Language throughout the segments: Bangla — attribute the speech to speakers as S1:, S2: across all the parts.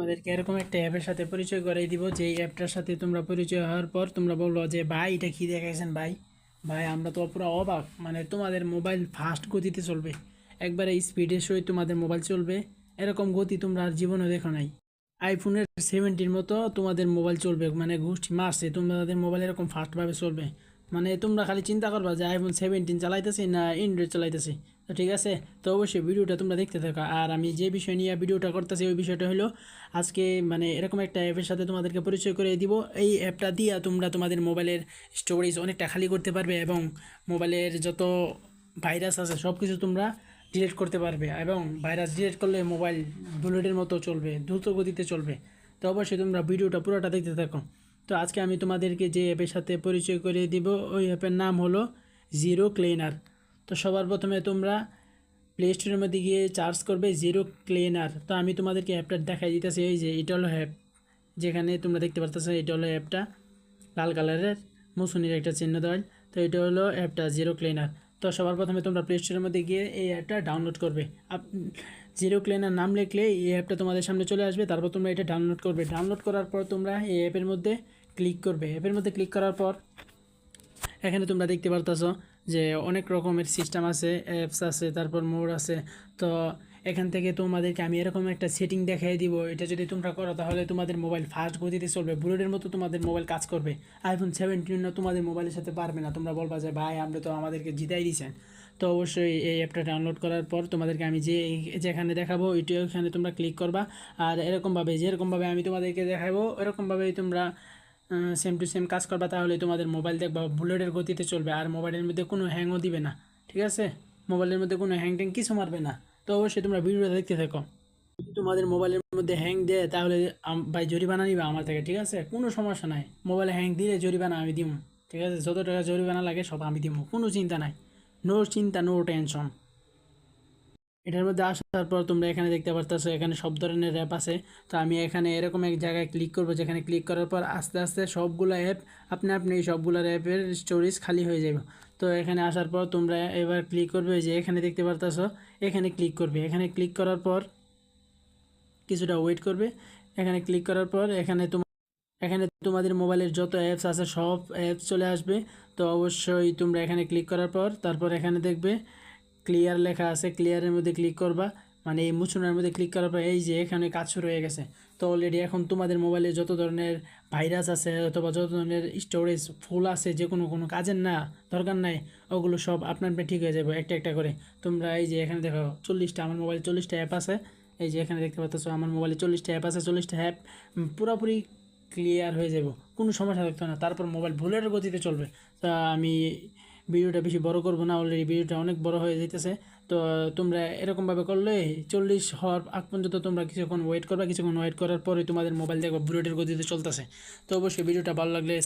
S1: তোমাদেরকে এরকম একটা অ্যাপের সাথে পরিচয় করাই দিব। যে অ্যাপটার সাথে তোমরা পরিচয় হওয়ার পর তোমরা বলল যে, ভাই, এটা কী দেখাইছেন ভাই? ভাই, আমরা তো পুরো অবাক। মানে তোমাদের মোবাইল ফাস্ট গতিতে চলবে। একবারে স্পিডের সহিত তোমাদের মোবাইল চলবে। এরকম গতি তোমরা আর জীবনে দেখো নাই। আইফোনের সেভেন্টির মতো তোমাদের মোবাইল চলবে। মানে গোষ্ঠী মাসে তোমাদের মোবাইল এরকম ফাস্টভাবে চলবে। মানে তোমরা খালি চিন্তা করবা যে আইফোন সেভেন্টিন চালাইতেছি না অ্যান্ড্রয়েড চালাইতেছি। তো ঠিক আছে, তো অবশ্যই ভিডিওটা তোমরা দেখতে থাকো। আর আমি যে বিষয় নিয়ে ভিডিওটা করতেছি, ওই বিষয়টা হলো আজকে মানে এরকম একটা অ্যাপের সাথে তোমাদেরকে পরিচয় করে দিব। এই অ্যাপটা দিয়ে তোমরা তোমাদের মোবাইলের স্টোরেজ অনেকটা খালি করতে পারবে এবং মোবাইলের যত ভাইরাস আছে সব কিছু তোমরা ডিলিট করতে পারবে এবং ভাইরাস ডিলিট করলে মোবাইল বুলেটের মতো চলবে, দ্রুত গতিতে চলবে। তো অবশ্যই তোমরা ভিডিওটা পুরোটা দেখতে থাকো। তো আজকে আমি তোমাদেরকে যে অ্যাপের সাথে পরিচয় করিয়ে দিব, ওই অ্যাপের নাম হলো জিরো ক্লিনার তো সবার প্রথমে তোমরা প্লে স্টোরের মধ্যে গিয়ে চার্জ করবে জিরো ক্লিনার তো আমি তোমাদেরকে অ্যাপটা দেখাই দিতেছি, এই যে এটা হলো অ্যাপ যেখানে তোমরা দেখতে পারতেছো, এটা হলো অ্যাপটা লাল কালারের মুসুনির একটা চিহ্ন দেওয়া তো এটা হলো অ্যাপটা জিরো ক্লিনার তো সবার প্রথমে তোমরা প্লে স্টোরের মধ্যে গিয়ে এই অ্যাপটা ডাউনলোড করবে। আপ জিরো ক্লেনার নাম লিখলে এই অ্যাপটা তোমাদের সামনে চলে আসবে, তারপর তোমরা এটা ডাউনলোড করবে। ডাউনলোড করার পর তোমরা এই অ্যাপের মধ্যে ক্লিক করবে। অ্যাপের মধ্যে ক্লিক করার পর এখানে তোমরা দেখতে পারতাছো যে অনেক রকমের সিস্টেম আছে অ্যাপস আছে, তারপর মোড আছে। তো এখান থেকে তোমাদেরকে আমি এরকম একটা সেটিং দেখাই দিব। এটা যদি তোমরা করো, তাহলে তোমাদের মোবাইল ফাস্ট গতিতে চলবে। বুলেটের মতো তোমাদের মোবাইল কাজ করবে। আইফোন সেভেন্টিন তোমাদের মোবাইলের সাথে পারবে না। তোমরা বলবা যে, ভাই, আমরা তো আমাদেরকে জিতাই দিয়েছেন তো অবশ্যই এই অ্যাপটা ডাউনলোড করার পর তোমাদেরকে আমি যে যেখানে দেখাবো, ওইটি ওখানে তোমরা ক্লিক করবা। আর এরকমভাবে, যেরকমভাবে আমি তোমাদেরকে দেখাবো এরকমভাবেই তোমরা সেম টু সেম কাজ করবা। তাহলে তোমাদের মোবাইল দেখবা বুলেটের গতিতে চলবে। আর মোবাইলের মধ্যে কোনো হ্যাংও দিবে না। ঠিক আছে? মোবাইলের মধ্যে কোনো হ্যাং ট্যাং কিছু মারবে না। তো অবশ্যই তোমরা ভিডিওটা দেখতে থাকো। যদি তোমাদের মোবাইলের মধ্যে হ্যাং দেয়, তাহলে ভাই জরিমানা নিবা আমার থেকে, ঠিক আছে? কোনো সমস্যা নাই। মোবাইলে হ্যাং দিলে জরিমানা আমি দিব ঠিক আছে? যত টাকা জরিমানা লাগে, সব আমি দিব কোনো চিন্তা নাই। নো চিন্তা নো টেনশন এটার মধ্যে আসার পর তোমরা এখানে দেখতে পারতেছো, এখানে সব ধরনের অ্যাপ আছে। তো আমি এখানে এরকম এক জায়গায় ক্লিক করব, যেখানে ক্লিক করার পর আস্তে আস্তে সবগুলো অ্যাপ আপনি আপনি এই সবগুলোর অ্যাপের স্টোরেজ খালি হয়ে যাবে তো এখানে আসার পর তোমরা এবার ক্লিক করবে যে এখানে দেখতে পারতেছো, এখানে ক্লিক করবে। এখানে ক্লিক করার পর কিছুটা ওয়েট করবে। এখানে ক্লিক করার পর এখানে তোমার এখানে তোমাদের মোবাইলের যত অ্যাপস আছে সব অ্যাপস চলে আসবে। তো অবশ্যই তোমরা এখানে ক্লিক করার পর তারপর এখানে দেখবে ক্লিয়ার লেখা আছে ক্লিয়ারের মধ্যে ক্লিক করবা। মানে এই মুছনের মধ্যে ক্লিক করার পর এই যে এখানে কাজ শুরু হয়ে গেছে। তো অলরেডি এখন তোমাদের মোবাইলে যত ধরনের ভাইরাস আছে অথবা যত ধরনের স্টোরেজ ফুল আছে, যে কোনো কোনো কাজের না, দরকার নাই, ওগুলো সব আপনার আপনি ঠিক হয়ে যাবে একটা একটা করে। তোমরা এই যে এখানে দেখো চল্লিশটা, আমার মোবাইলে চল্লিশটা অ্যাপ আছে। এই যে এখানে দেখতে পাচ্ছ, আমার মোবাইলে চল্লিশটা অ্যাপ আছে, চল্লিশটা অ্যাপ পুরোপুরি ক্লিয়ার হয়ে যাব, কোনো সমস্যা থাকতো না। তারপর মোবাইল ভুলের গতিতে চলবে। তা আমি ভিডিওটা বেশি বড় করব না অলরেডি ভিডিওটা অনেক বড় হয়ে যেতেছে তো, তোমরা এরকমভাবে করলে চল্লিশ হওয়ার আগ পর্যন্ত তোমরা কিছুক্ষণ ওয়েট করবা, কিছুক্ষণ ওয়েট করার পরে তোমাদের মোবাইল দেখবা বুলেটের গতিতে চলতেছে। তো অবশ্যই ভিডিওটা ভালো লাগলে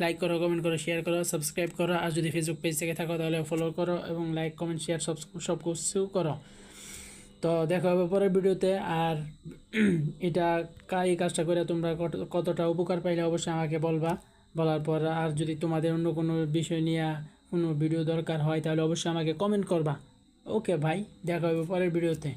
S1: লাইক করো কমেন্ট করো শেয়ার করো সাবস্ক্রাইব করো, আর যদি ফেসবুক পেজ থেকে থাকো তাহলে ফলো করো এবং লাইক কমেন্ট শেয়ার সব সব কিছু করো। তো দেখা হবে পরের ভিডিওতে, আর এটা কা- এই কাজটা করে তোমরা কত- কতটা উপকার পাইলে অবশ্যই আমাকে বলবা। বলার পর আর যদি তোমাদের অন্য কোনো বিষয় নিয়ে কোনো ভিডিও দরকার হয়, তাহলে অবশ্যই আমাকে কমেন্ট করবা। ওকে ভাই দেখা হবে পরের ভিডিওতে।